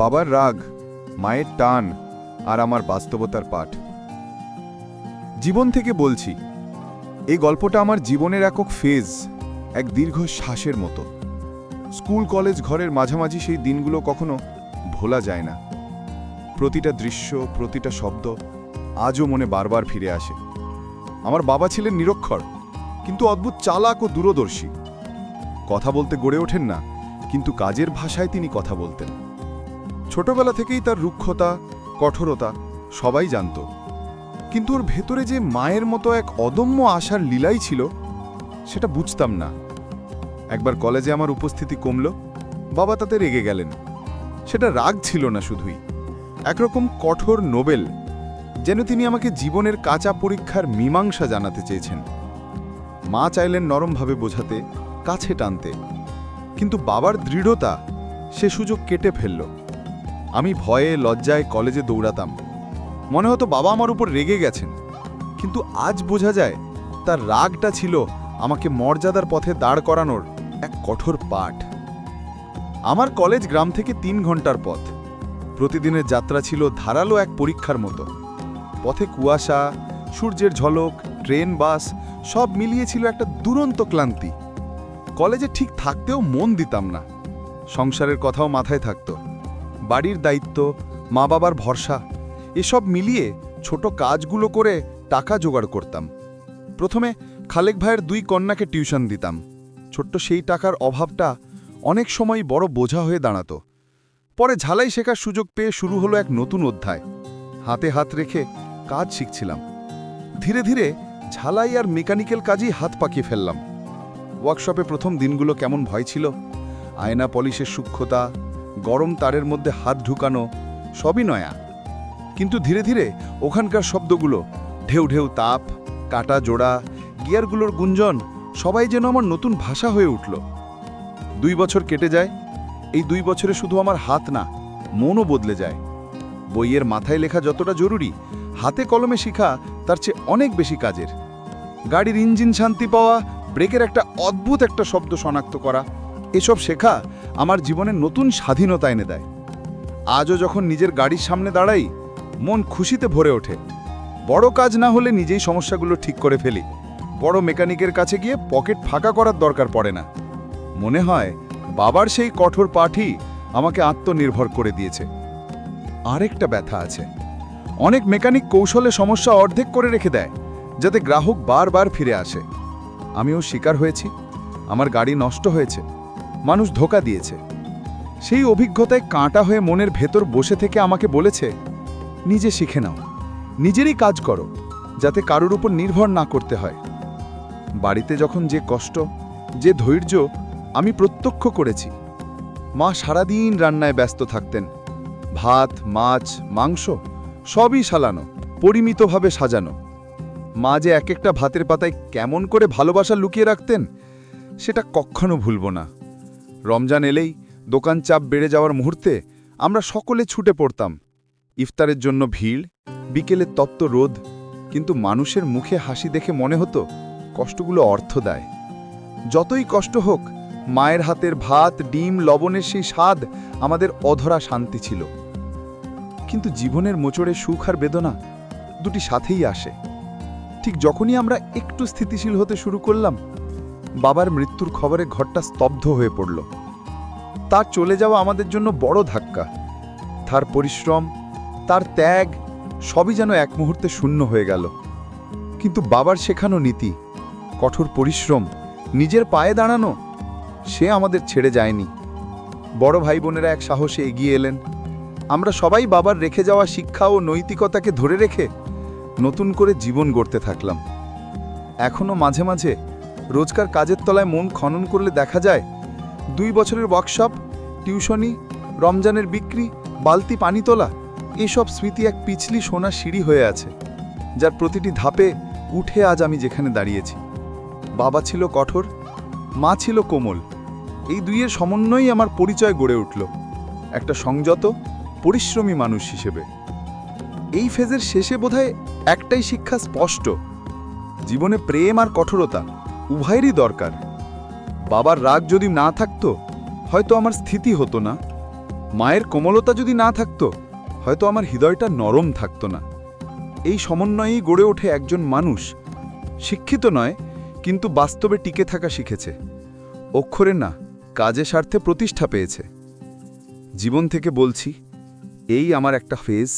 বাবার রাগ, মায়ের টান আর আমার বাস্তবতার পাঠ। জীবন থেকে বলছি, এই গল্পটা আমার জীবনের একক ফেজ এক দীর্ঘ শ্বাসের মতো। স্কুল, কলেজ, ঘরের মাঝামাঝি সেই দিনগুলো কখনো ভোলা যায় না। প্রতিটা দৃশ্য, প্রতিটা শব্দ আজও মনে বারবার ফিরে আসে। আমার বাবা ছিলেন নিরক্ষর, কিন্তু অদ্ভুত চালাক ও দূরদর্শী। কথা বলতে গড়ে ওঠেন না, কিন্তু কাজের ভাষায় তিনি কথা বলতেন। ছোটবেলা থেকেই তার রুক্ষতা, কঠোরতা সবাই জানত। কিন্তু ওর ভেতরে যে মায়ের মতো এক অদম্য আশার লীলাই ছিল, সেটা বুঝতাম না। একবার কলেজে আমার উপস্থিতি কমল, বাবা তাতে রেগে গেলেন। সেটা রাগ ছিল না শুধুই। একরকম কঠোর নোবেল, যেন তিনি আমাকে জীবনের কাঁচা পরীক্ষার মীমাংসা জানাতে চেয়েছেন। মা চাইলেন নরমভাবে বোঝাতে, কাছে টানতে। কিন্তু বাবার দৃঢ়তা সে সুযোগ কেটে ফেলল। আমি ভয়ে লজ্জায় কলেজে দৌড়াতাম। মনে হতো বাবা আমার উপর রেগে গেছেন। কিন্তু আজ বোঝা যায়, তার রাগটা ছিল আমাকে মর্যাদার পথে দাঁড় করানোর এক কঠোর পাঠ। আমার কলেজ গ্রাম থেকে তিন ঘণ্টার পথ। প্রতিদিনের যাত্রা ছিল ধারালো এক পরীক্ষার মতো। পথে কুয়াশা, সূর্যের ঝলক, ট্রেন, বাস, সব মিলিয়েছিল একটা দুরন্ত ক্লান্তি। কলেজে ঠিক থাকতেও মন দিতাম না। সংসারের কথাও মাথায় থাকতো। বাড়ির দায়িত্ব মা বাবার ভরসা, এসব মিলিয়ে ছোট কাজগুলো করে টাকা জোগাড় করতাম। প্রথমে খালেক ভাইয়ের দুই কন্যাকে টিউশন দিতাম। ছোট্ট সেই টাকার অভাবটা অনেক সময় বড় বোঝা হয়ে দাঁড়াতো। পরে ঝালাই শেখার সুযোগ পেয়ে শুরু হলো এক নতুন অধ্যায়। হাতে হাত রেখে কাজ শিখছিলাম। ধীরে ধীরে ঝালাই আর মেকানিক্যাল কাজই হাত পাকিয়ে ফেললাম। ওয়ার্কশপে প্রথম দিনগুলো কেমন ভয় ছিল? আয়না পলিশের সূক্ষ্মতা গরম তারের মধ্যে হাত ঢুকানো সবই নয়া। কিন্তু ধীরে ধীরে ওখানকার শব্দগুলো, ঢেউ ঢেউ তাপ, কাটা জোড়া, গিয়ারগুলোর গুঞ্জন, সবাই যেন আমার নতুন ভাষা হয়ে উঠল। দুই বছর কেটে যায়, এই দুই বছরে শুধু আমার হাত না, মনও বদলে যায়। বইয়ের মাথায় লেখা যতটা জরুরি, হাতে কলমে শিখা তার চেয়ে অনেক বেশি কাজের। গাড়ির ইঞ্জিন শান্তি পাওয়া, ব্রেকের একটা অদ্ভুত একটা শব্দ শনাক্ত করা এসব শেখা আমার জীবনে নতুন স্বাধীনতা এনে দেয়। আজও যখন নিজের গাড়ির সামনে দাঁড়াই, মন খুশিতে ভরে ওঠে। বড় কাজ না হলে নিজেই সমস্যাগুলো ঠিক করে ফেলি। বড় মেকানিকের কাছে গিয়ে পকেট ফাঁকা করার দরকার পড়ে না। মনে হয়, বাবার সেই কঠোর পাঠই আমাকে আত্মনির্ভর করে দিয়েছে। আরেকটা ব্যথা আছে। অনেক মেকানিক কৌশলে সমস্যা অর্ধেক করে রেখে দেয়, যাতে গ্রাহক বারবার ফিরে আসে। আমিও শিকার হয়েছি। আমার গাড়ি নষ্ট হয়েছে। মানুষ ধোকা দিয়েছে। সেই অভিজ্ঞতায় কাঁটা হয়ে মনের ভেতর বসে থেকে আমাকে বলেছে, নিজে শিখে নাও। নিজেরই কাজ করো, যাতে কারোর উপর নির্ভর না করতে হয়। বাড়িতে যখন যে কষ্ট, যে ধৈর্য আমি প্রত্যক্ষ করেছি, মা সারাদিন রান্নায় ব্যস্ত থাকতেন। ভাত, মাছ, মাংস সবই সালানো, পরিমিতভাবে সাজানো। মা যে এক একটা ভাতের পাতায় কেমন করে ভালোবাসা লুকিয়ে রাখতেন, সেটা কখনো ভুলব না। রমজান এলেই দোকান চাপ বেড়ে যাওয়ার মুহূর্তে আমরা সকলে ছুটে পড়তাম। ইফতারের জন্য ভিড়, বিকেলে তত্ত্ব রোদ, কিন্তু মানুষের মুখে হাসি দেখে মনে হতো কষ্টগুলো অর্থ দেয়। যতই কষ্ট হোক, মায়ের হাতের ভাত, ডিম, লবণের সেই স্বাদ আমাদের অধরা শান্তি ছিল। কিন্তু জীবনের মোচড়ে সুখ আর বেদনা দুটি সাথেই আসে। ঠিক যখনই আমরা একটু স্থিতিশীল হতে শুরু করলাম বাবার মৃত্যুর খবরে ঘরটা স্তব্ধ হয়ে পড়ল। তার চলে যাওয়া আমাদের জন্য বড় ধাক্কা। তার পরিশ্রম, তার ত্যাগ, সবই যেন এক মুহূর্তে শূন্য হয়ে গেল। কিন্তু বাবার শেখানো নীতি, কঠোর পরিশ্রম, নিজের পায়ে দাঁড়ানো, সে আমাদের ছেড়ে যায়নি। বড় ভাই বোনেরা এক সাহসে এগিয়ে এলেন। আমরা সবাই বাবার রেখে যাওয়া শিক্ষা ও নৈতিকতাকে ধরে রেখে নতুন করে জীবন গড়তে থাকলাম। এখনও মাঝে মাঝে রোজকার কাজের তলায় মন খনন করলে দেখা যায়, দুই বছরের ওয়ার্কশপ টিউশনি, রমজানের বিক্রি, বালতি পানি তোলা, এসব স্মৃতি এক পিছলি সোনার সিঁড়ি হয়ে আছে, যার প্রতিটি ধাপে উঠে আজ আমি যেখানে দাঁড়িয়েছি। বাবা ছিল কঠোর, মা ছিল কোমল। এই দুইয়ের সমন্বয়ই আমার পরিচয় গড়ে উঠল, একটা সংযত, পরিশ্রমী মানুষ হিসেবে। এই ফেজের শেষে বোধহয় একটাই শিক্ষা স্পষ্ট, জীবনে প্রেম আর কঠোরতা। উভয়েরই দরকার। বাবার রাগ যদি না থাকতো, হয়তো আমার স্থিতি হতো না। মায়ের কোমলতা যদি না থাকতো, হয়তো আমার হৃদয়টা নরম থাকতো না। এই সমন্বয়েই গড়ে ওঠে একজন মানুষ। শিক্ষিত নয়, কিন্তু বাস্তবে টিকে থাকা শিখেছে। অক্ষরে না, কাজে স্বার্থে প্রতিষ্ঠা পেয়েছে। জীবন থেকে বলছি, এই আমার একটা ফেজ